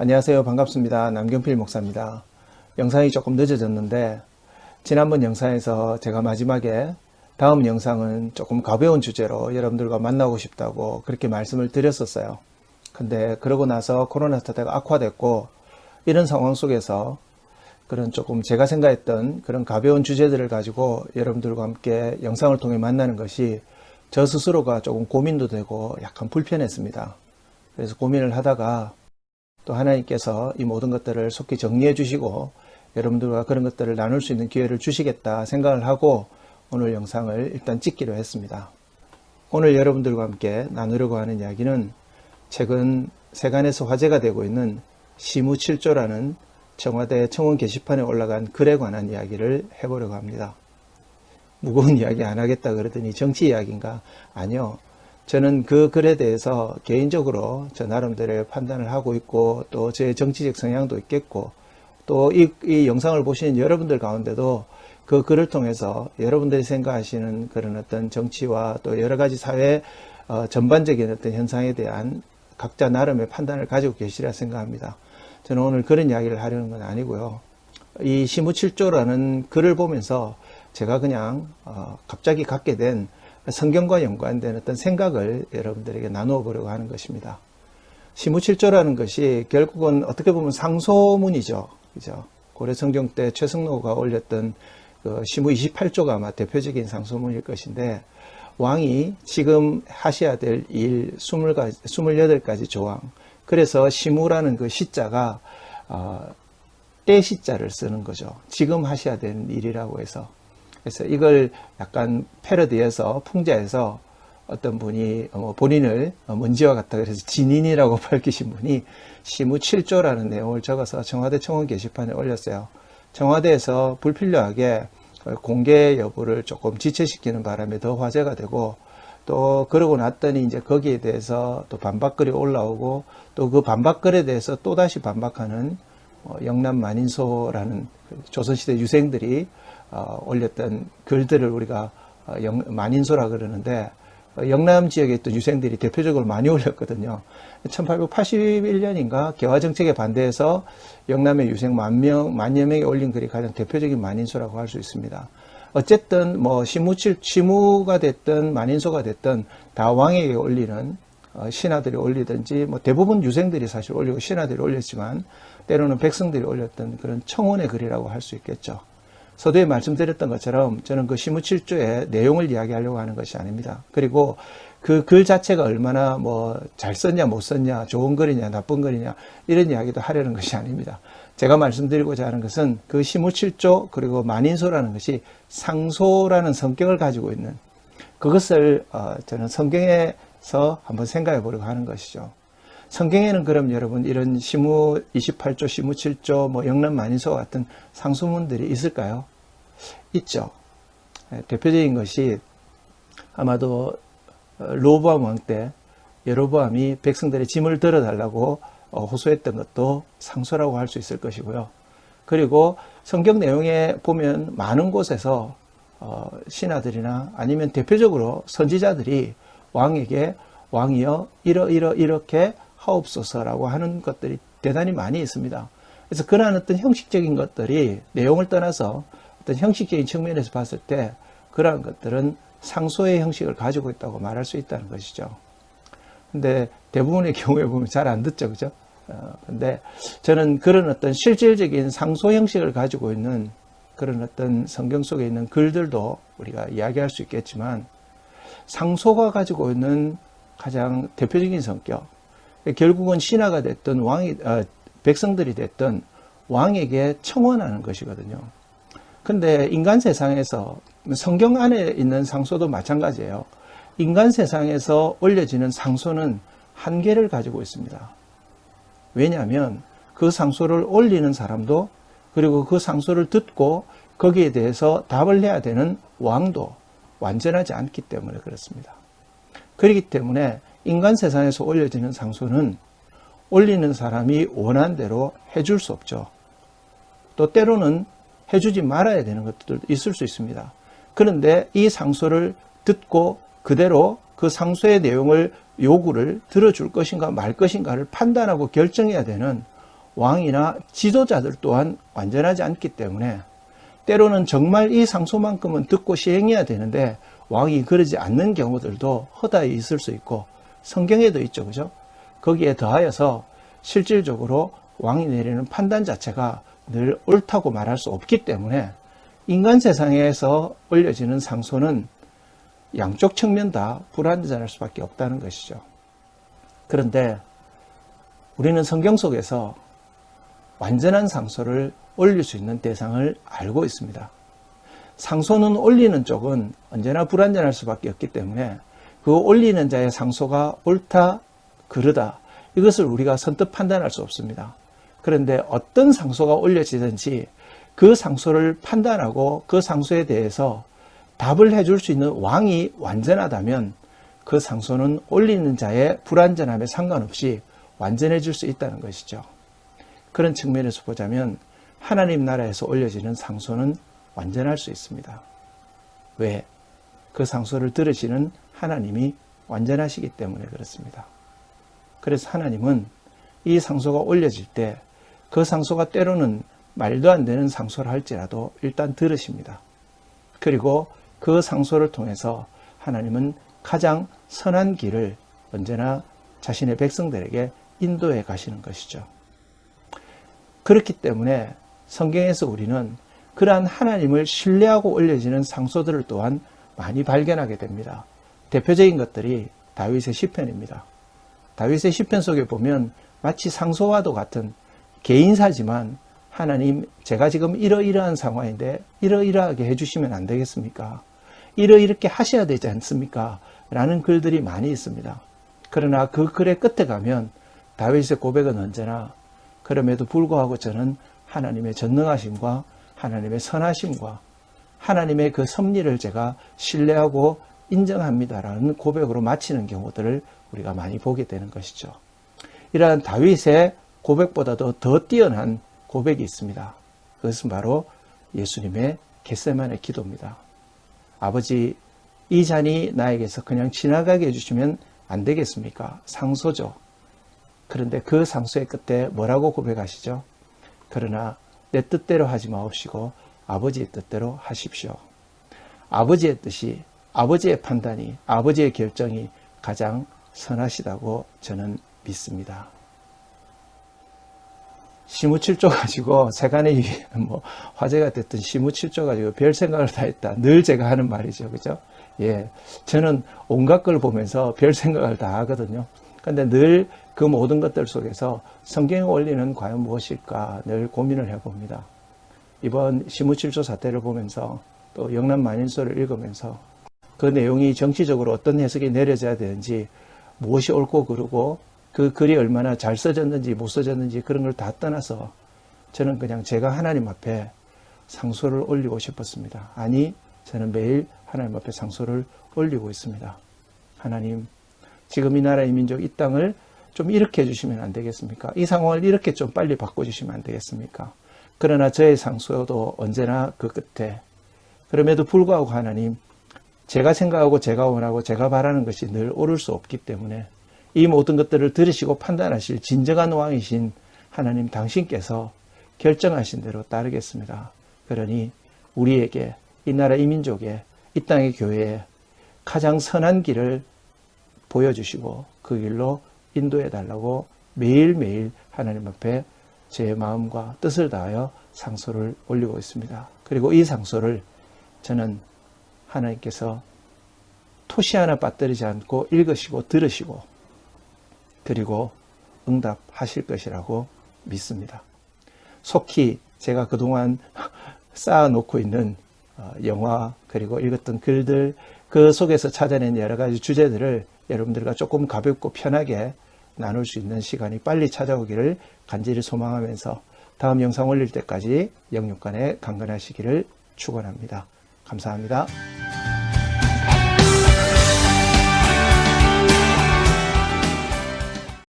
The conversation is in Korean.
안녕하세요. 반갑습니다. 남경필 목사입니다. 영상이 조금 늦어졌는데, 지난번 영상에서 제가 마지막에 다음 영상은 조금 가벼운 주제로 여러분들과 만나고 싶다고 그렇게 말씀을 드렸었어요. 근데 그러고 나서 코로나 사태가 악화됐고, 이런 상황 속에서 그런 조금 제가 생각했던 그런 가벼운 주제들을 가지고 여러분들과 함께 영상을 통해 만나는 것이 저 스스로가 조금 고민도 되고 약간 불편했습니다. 그래서 고민을 하다가 또 하나님께서 이 모든 것들을 속히 정리해 주시고 여러분들과 그런 것들을 나눌 수 있는 기회를 주시겠다 생각을 하고 오늘 영상을 일단 찍기로 했습니다. 오늘 여러분들과 함께 나누려고 하는 이야기는 최근 세간에서 화제가 되고 있는 시무칠조라는 청와대 청원 게시판에 올라간 글에 관한 이야기를 해보려고 합니다. 무거운 이야기 안 하겠다 그러더니 정치 이야기인가? 아니요. 저는 그 글에 대해서 개인적으로 저 나름대로의 판단을 하고 있고 또 제 정치적 성향도 있겠고 또이 이 영상을 보시는 여러분들 가운데도 그 글을 통해서 여러분들이 생각하시는 그런 어떤 정치와 또 여러 가지 사회 어, 전반적인 어떤 현상에 대한 각자 나름의 판단을 가지고 계시리라 생각합니다. 저는 오늘 그런 이야기를 하려는 건 아니고요. 이 시무칠조라는 글을 보면서 제가 그냥 어, 갑자기 갖게 된 성경과 연관된 어떤 생각을 여러분들에게 나누어 보려고 하는 것입니다. 시무칠조라는 것이 결국은 어떻게 보면 상소문이죠. 그죠? 고려 성경 때 최승로가 올렸던 그 시무 28조가 아마 대표적인 상소문일 것인데 왕이 지금 하셔야 될 일 20가지, 28가지 조항. 그래서 시무라는 그 시자가 어, 때 시자를 쓰는 거죠. 지금 하셔야 되는 일이라고 해서. 그래서 이걸 약간 패러디해서 풍자해서 어떤 분이 뭐 본인을 먼지와 같다 그래서 진인이라고 밝히신 분이 시무 7조라는 내용을 적어서 청와대 청원 게시판에 올렸어요. 청와대에서 불필요하게 공개 여부를 조금 지체시키는 바람에 더 화제가 되고 또 그러고 났더니 이제 거기에 대해서 또 반박글이 올라오고 또 그 반박글에 대해서 또 다시 반박하는 어, 영남 만인소라는 그 조선시대 유생들이 어, 올렸던 글들을 우리가 어, 영, 만인소라 그러는데 어, 영남 지역에 있던 유생들이 대표적으로 많이 올렸거든요. 1881년인가 개화정책에 반대해서 영남의 유생 만 명, 만여 명이 올린 글이 가장 대표적인 만인소라고 할 수 있습니다. 어쨌든 뭐 시무칠 시무가 됐든 만인소가 됐든 다 왕에게 올리는 어, 신하들이 올리든지 뭐 대부분 유생들이 사실 올리고 신하들이 올렸지만 때로는 백성들이 올렸던 그런 청원의 글이라고 할 수 있겠죠. 서두에 말씀드렸던 것처럼 저는 그 시무칠조의 내용을 이야기하려고 하는 것이 아닙니다. 그리고 그 글 자체가 얼마나 뭐 잘 썼냐 못 썼냐 좋은 글이냐 나쁜 글이냐 이런 이야기도 하려는 것이 아닙니다. 제가 말씀드리고자 하는 것은 그 시무칠조 그리고 만인소라는 것이 상소라는 성격을 가지고 있는 그것을 어, 저는 성경에서 한번 생각해 보려고 하는 것이죠. 성경에는 그럼 여러분 이런 시무 28조, 시무 7조, 뭐 영남 만인소 같은 상소문들이 있을까요? 있죠. 예, 대표적인 것이 아마도 어, 로보암 왕 때 여로보암이 백성들의 짐을 들어달라고 어, 호소했던 것도 상소라고 할 수 있을 것이고요. 그리고 성경 내용에 보면 많은 곳에서 어, 신하들이나 아니면 대표적으로 선지자들이 왕에게 왕이여 이러 이러 이렇게 하옵소서라고 하는 것들이 대단히 많이 있습니다. 그래서 그러한 어떤 형식적인 것들이 내용을 떠나서 어떤 형식적인 측면에서 봤을 때 그러한 것들은 상소의 형식을 가지고 있다고 말할 수 있다는 것이죠. 근데 대부분의 경우에 보면 잘 안 듣죠, 그죠? 어, 근데 저는 그런 어떤 실질적인 상소 형식을 가지고 있는 그런 어떤 성경 속에 있는 글들도 우리가 이야기할 수 있겠지만 상소가 가지고 있는 가장 대표적인 성격, 결국은 신하가 됐던 왕이 어, 백성들이 됐던 왕에게 청원하는 것이거든요. 근데 인간 세상에서 성경 안에 있는 상소도 마찬가지예요. 인간 세상에서 올려지는 상소는 한계를 가지고 있습니다. 왜냐하면 그 상소를 올리는 사람도 그리고 그 상소를 듣고 거기에 대해서 답을 해야 되는 왕도 완전하지 않기 때문에 그렇습니다. 그렇기 때문에 인간 세상에서 올려지는 상소는 올리는 사람이 원한 대로 해줄 수 없죠. 또 때로는 해주지 말아야 되는 것들도 있을 수 있습니다. 그런데 이 상소를 듣고 그대로 그 상소의 내용을 요구를 들어줄 것인가 말 것인가를 판단하고 결정해야 되는 왕이나 지도자들 또한 완전하지 않기 때문에 때로는 정말 이 상소만큼은 듣고 시행해야 되는데 왕이 그러지 않는 경우들도 허다히 있을 수 있고 성경에도 있죠. 그죠? 거기에 더하여서 실질적으로 왕이 내리는 판단 자체가 늘 옳다고 말할 수 없기 때문에 인간 세상에서 올려지는 상소는 양쪽 측면 다 불완전할 수밖에 없다는 것이죠. 그런데 우리는 성경 속에서 완전한 상소를 올릴 수 있는 대상을 알고 있습니다. 상소는 올리는 쪽은 언제나 불완전할 수밖에 없기 때문에 그 올리는 자의 상소가 옳다, 그르다 이것을 우리가 선뜻 판단할 수 없습니다. 그런데 어떤 상소가 올려지든지 그 상소를 판단하고 그 상소에 대해서 답을 해줄 수 있는 왕이 완전하다면 그 상소는 올리는 자의 불완전함에 상관없이 완전해질 수 있다는 것이죠. 그런 측면에서 보자면 하나님 나라에서 올려지는 상소는 완전할 수 있습니다. 왜? 그 상소를 들으시는 하나님이 완전하시기 때문에 그렇습니다. 그래서 하나님은 이 상소가 올려질 때 그 상소가 때로는 말도 안 되는 상소를 할지라도 일단 들으십니다. 그리고 그 상소를 통해서 하나님은 가장 선한 길을 언제나 자신의 백성들에게 인도해 가시는 것이죠. 그렇기 때문에 성경에서 우리는 그러한 하나님을 신뢰하고 올려지는 상소들을 또한 많이 발견하게 됩니다. 대표적인 것들이 다윗의 시편입니다. 다윗의 시편 속에 보면 마치 상소와도 같은 개인사지만 하나님 제가 지금 이러이러한 상황인데 이러이러하게 해주시면 안 되겠습니까? 이러이렇게 하셔야 되지 않습니까? 라는 글들이 많이 있습니다. 그러나 그 글의 끝에 가면 다윗의 고백은 언제나 그럼에도 불구하고 저는 하나님의 전능하심과 하나님의 선하심과 하나님의 그 섭리를 제가 신뢰하고 인정합니다라는 고백으로 마치는 경우들을 우리가 많이 보게 되는 것이죠. 이러한 다윗의 고백보다도 더 뛰어난 고백이 있습니다. 그것은 바로 예수님의 겟세만의 기도입니다. 아버지, 이 잔이 나에게서 그냥 지나가게 해주시면 안 되겠습니까? 상소죠. 그런데 그 상소의 끝에 뭐라고 고백하시죠? 그러나 내 뜻대로 하지 마옵시고 아버지의 뜻대로 하십시오. 아버지의 뜻이, 아버지의 판단이, 아버지의 결정이 가장 선하시다고 저는 믿습니다. 시무칠조 가지고 세간의 뭐 화제가 됐던 시무칠조 가지고 별 생각을 다 했다. 늘 제가 하는 말이죠. 그죠? 예. 저는 온갖 걸 보면서 별 생각을 다 하거든요. 근데 늘 그 모든 것들 속에서 성경의 원리는 과연 무엇일까 늘 고민을 해봅니다. 이번 시무칠조 사태를 보면서 또 영남 만인서를 읽으면서 그 내용이 정치적으로 어떤 해석이 내려져야 되는지 무엇이 옳고 그르고 그 글이 얼마나 잘 써졌는지 못 써졌는지 그런 걸 다 떠나서 저는 그냥 제가 하나님 앞에 상소를 올리고 싶었습니다. 아니, 저는 매일 하나님 앞에 상소를 올리고 있습니다. 하나님, 지금 이 나라의 민족, 이 땅을 좀 이렇게 해주시면 안 되겠습니까? 이 상황을 이렇게 좀 빨리 바꿔주시면 안 되겠습니까? 그러나 저의 상소도 언제나 그 끝에 그럼에도 불구하고 하나님, 제가 생각하고 제가 원하고 제가 바라는 것이 늘 옳을 수 없기 때문에 이 모든 것들을 들으시고 판단하실 진정한 왕이신 하나님 당신께서 결정하신 대로 따르겠습니다. 그러니 우리에게 이 나라 이민족에 이 땅의 교회에 가장 선한 길을 보여주시고 그 길로 인도해 달라고 매일매일 하나님 앞에 제 마음과 뜻을 다하여 상소를 올리고 있습니다. 그리고 이 상소를 저는 하나님께서 토시 하나 빠뜨리지 않고 읽으시고 들으시고 그리고 응답하실 것이라고 믿습니다. 속히 제가 그동안 쌓아놓고 있는 어, 영화 그리고 읽었던 글들 그 속에서 찾아낸 여러 가지 주제들을 여러분들과 조금 가볍고 편하게 나눌 수 있는 시간이 빨리 찾아오기를 간절히 소망하면서 다음 영상 올릴 때까지 영육간에 강건하시기를 축원합니다. 감사합니다.